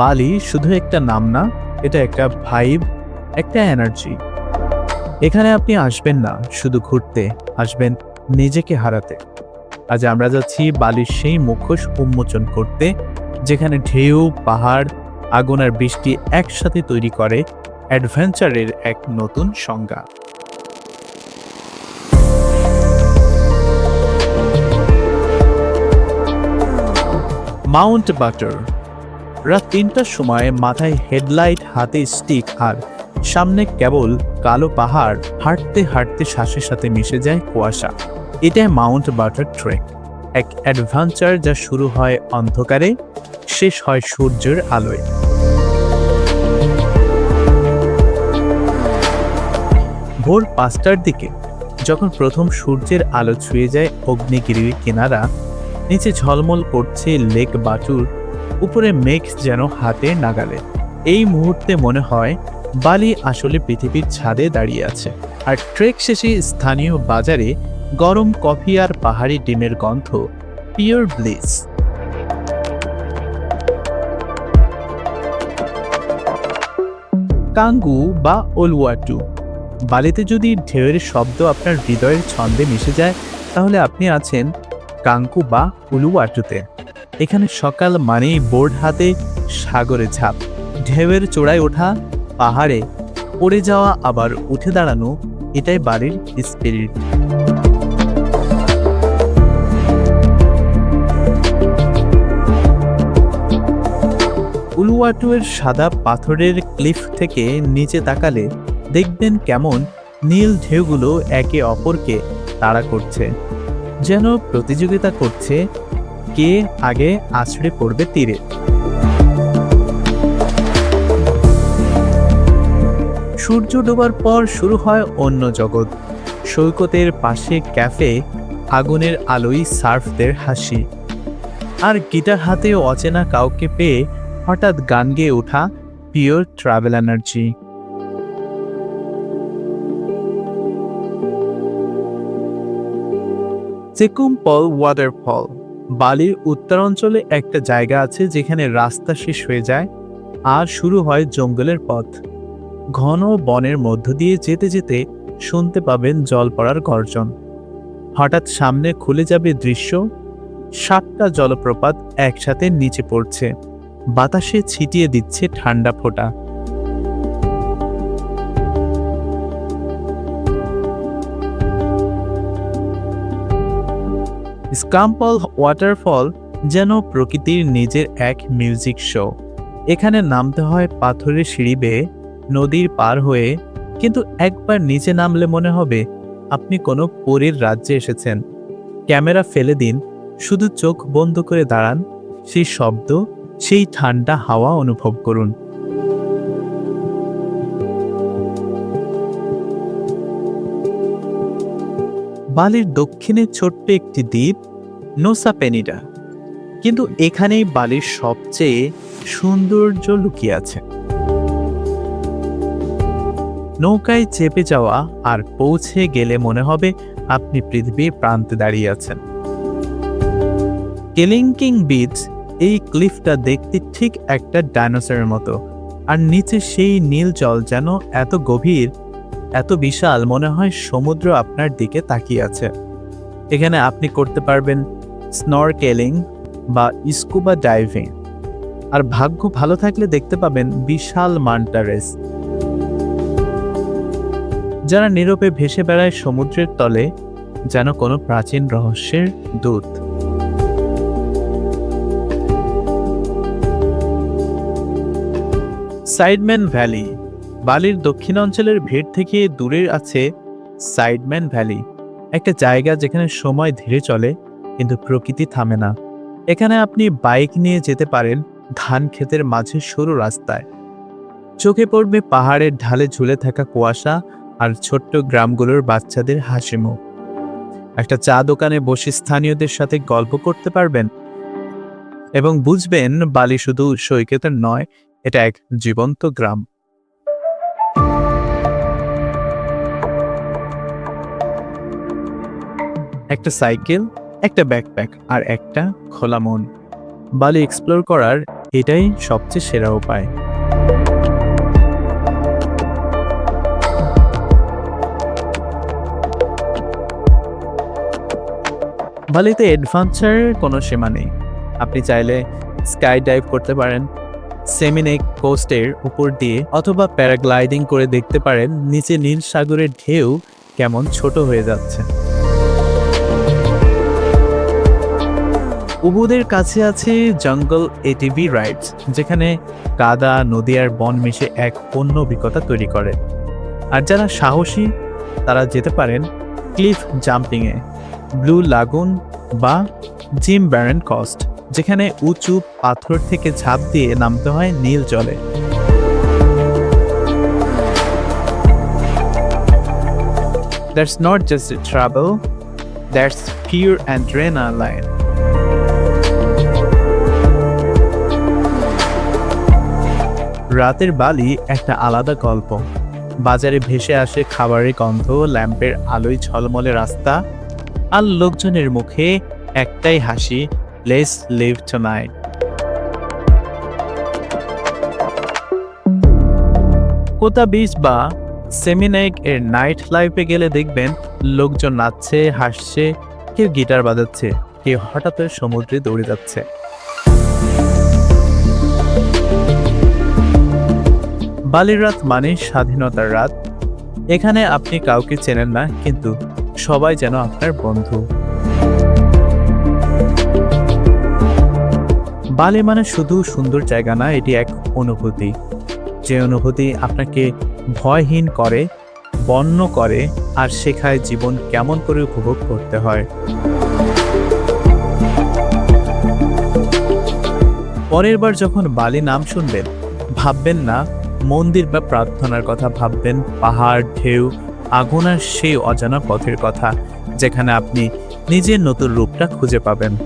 বালি শুধু একটা নাম না, এটা একটা ভাইব একটা এনার্জি এখানে আপনি আসবেন না, শুধু ঘুরতে, আসবেন নিজেকে হারাতে। আজ আমরা যাচ্ছি বালির সেই মুখোশ উন্মোচন করতে, যেখানে ঢেউ, পাহাড়, আগুন আর বৃষ্টি একসাথে তৈরি করে অ্যাডভেঞ্চারের এক নতুন সংজ্ঞা। মাউন্ট বাটার রাত তিনটার সময় মাথায় হেডলাইট, হাতে স্টিক আর সামনে কেবল কালো পাহাড়, হাঁটতে হাঁটতে শ্বাসের সাথে মিশে যায় কুয়াশা। এটাই মাউন্ট বাটার ট্রেক। এক অ্যাডভেঞ্চার যা শুরু হয় অন্ধকারে, শেষ হয় সূর্যের আলোয়। ভোর পাঁচটার দিকে যখন প্রথম সূর্যের আলো ছুঁয়ে যায় অগ্নিগিরির কিনারা, নিচে ঝলমল করছে লেক বাটুর উপরে মেঘ যেন হাতে নাগালে। এই মুহূর্তে মনে হয় বালি আসলে পৃথিবীর ছাদে দাঁড়িয়ে আছে। আর ট্রেক শেষে স্থানীয় বাজারে গরম কফি আর পাহাড়ি ডিমের গন্ধ, পিওর ব্লিস। কাঙ্গু বা ওলুয়াটু বালিতে যদি ঢেউয়ের শব্দ আপনার হৃদয়ের ছন্দে মিশে যায়, তাহলে আপনি আছেন কাঙ্কু বা উলুয়াটুতে এখানে সকাল মানেই বোর্ড হাতে সাগরে ঝাঁপ, ঢেউয়ের চোড়ায় ওঠা পাহাড়ে পড়ে যাওয়া, আবার উঠে দাঁড়ানো, এটাই বাড়ির স্পিরিট উলুয়াটুয়ের সাদা পাথরের ক্লিফ থেকে নিচে তাকালে দেখবেন কেমন নীল ঢেউগুলো একে অপরকে তাড়া করছে, যেন প্রতিযোগিতা করছে কে আগে আছড়ে পড়বে তীরে? সূর্য ডোবার পর শুরু হয় অন্য জগৎ। সৈকতের পাশে ক্যাফে, আগুনের আলোয় সার্ফদের হাসি। আর গিটার হাতে অচেনা কাউকে পেয়ে হঠাৎ গান গেয়ে ওঠা pure travel energy. Sekumpul waterfall. বালির উত্তরাঞ্চলে একটা জায়গা আছে যেখানে রাস্তা শেষ হয়ে যায় আর শুরু হয় জঙ্গলের পথ। ঘন বনের মধ্য দিয়ে যেতে যেতে শুনতে পাবেন জল পড়ার গর্জন। হঠাৎ সামনে খুলে যাবে দৃশ্য। সাতটা জলপ্রপাত একসাথে নিচে পড়ছে। বাতাসে ছিটিয়ে দিচ্ছে ঠান্ডা ফোঁটা। স্কাম্পল ওয়াটারফল যেন প্রকৃতির নিজের এক মিউজিক শো। এখানে নামতে হয় পাথরের সিঁড়ি বেয়ে, নদীর পার হয়ে, কিন্তু একবার নিচে নামলে মনে হবে আপনি কোনো পরীর রাজ্যে এসেছেন। ক্যামেরা ফেলে দিন, শুধু চোখ বন্ধ করে দাঁড়ান, সেই শব্দ, সেই ঠান্ডা হাওয়া অনুভব করুন। বালির দক্ষিণে ছোট্ট একটি দ্বীপ, নোসা পেনিডা। কিন্তু এখানেই বালির সবচেয়ে সৌন্দর্য লুকিয়ে আছে। নৌকায় চেপে যাওয়া আর পৌঁছে গেলে মনে হবে আপনি পৃথিবীর প্রান্তে দাঁড়িয়ে আছেন। কেলিংকিং বিচ এই ক্লিফটা দেখতে ঠিক একটা ডাইনোসরের মতো, আর নিচে সেই নীল জল যেন এত গভীর এত বিশাল মনে হয় সমুদ্র আপনার দিকে তাকিয়ে আছে। এখানে আপনি করতে পারবেন স্নরকেলিং বা স্কুবা ডাইভিং আর ভাগ্য ভালো থাকলে দেখতে পাবেন বিশাল মান্টারেস যারা নীরবে ভেসে বেড়ায় সমুদ্রের তলে, যেন কোনো প্রাচীন রহস্যের দূত। সাইডম্যান ভ্যালি বালির দক্ষিণাঞ্চলের ভিড় থেকে দূরে আছে সাইডম্যান ভ্যালি, একটা জায়গা যেখানে সময় ধীরে চলে, কিন্তু প্রকৃতি থামে না। এখানে আপনি বাইক নিয়ে যেতে পারেন ধান ক্ষেতের মাঝে সরু রাস্তায়। চোখে পড়বে পাহাড়ের ঢালে ঝুলে থাকা কুয়াশা আর ছোট্ট গ্রামগুলোর বাচ্চাদের হাসি মুখ। একটা চা দোকানে বসে স্থানীয়দের সাথে গল্প করতে পারবেন এবং বুঝবেন বালি শুধু সৈকতের নয়, এটা এক জীবন্ত গ্রাম। একটা সাইকেল, একটা ব্যাকপ্যাক আর একটা খোলা মন। বালি এক্সপ্লোর করার এটাই সবচেয়ে সেরা উপায়। বালিতে অ্যাডভেঞ্চারের কোনো সীমা নেই। আপনি চাইলে স্কাই ডাইভ করতে পারেন সেমিনেক কোস্টের উপর দিয়ে অথবা প্যারাগ্লাইডিং করে দেখতে পারেন, নিচে নীল সাগরের ঢেউ কেমন ছোট হয়ে যাচ্ছে। উবুদের কাছে আছে জঙ্গল এটিভি রাইডস যেখানে কাদা নদী আর বন মিশে এক অন্য অভিজ্ঞতা তৈরি করে আর যারা সাহসী তারা যেতে পারেন ক্লিফ জাম্পিংয়ে ব্লু লাগুন বা জিম ব্যারেন কস্ট যেখানে উঁচু পাথর থেকে ঝাঁপ দিয়ে নামতে হয় নীল জলে that's not That's not just a travel, that's pure adrenaline. রাতের বালি একটা আলাদা গল্প। বাজারে ভেসে আসে খাবারের গন্ধ, ল্যাম্পের আলোয় ঝলমলে রাস্তা আর লোকজনের মুখে একটাই হাসি let's live tonight Kuta beach বা সেমিনাইক এর নাইট লাইফে গেলে দেখবেন লোকজন নাচছে, হাসছে, কেউ গিটার বাজাচ্ছে, কেউ হঠাৎ সমুদ্রে দৌড়ে যাচ্ছে। বালির রাত মানে স্বাধীনতার রাত। এখানে আপনি কাউকে চেনেন না, কিন্তু সবাই যেন আপনার বন্ধু। বালি মানে শুধু সুন্দর জায়গা না, এটি এক অনুভূতি। যে অনুভূতি আপনাকে ভয়হীন করে, বন্য করে, আর শেখায় জীবন কেমন করে উপভোগ করতে হয়। পরের বার যখন বালি নাম শুনবেন, ভাববেন না মন্দির বা প্রার্থনার কথা ভাববেন, পাহাড়, ঢেউ আগুনার সেই অজানা পথের কথা, যেখানে আপনি নিজের নতুন রূপটা খুঁজে পাবেন।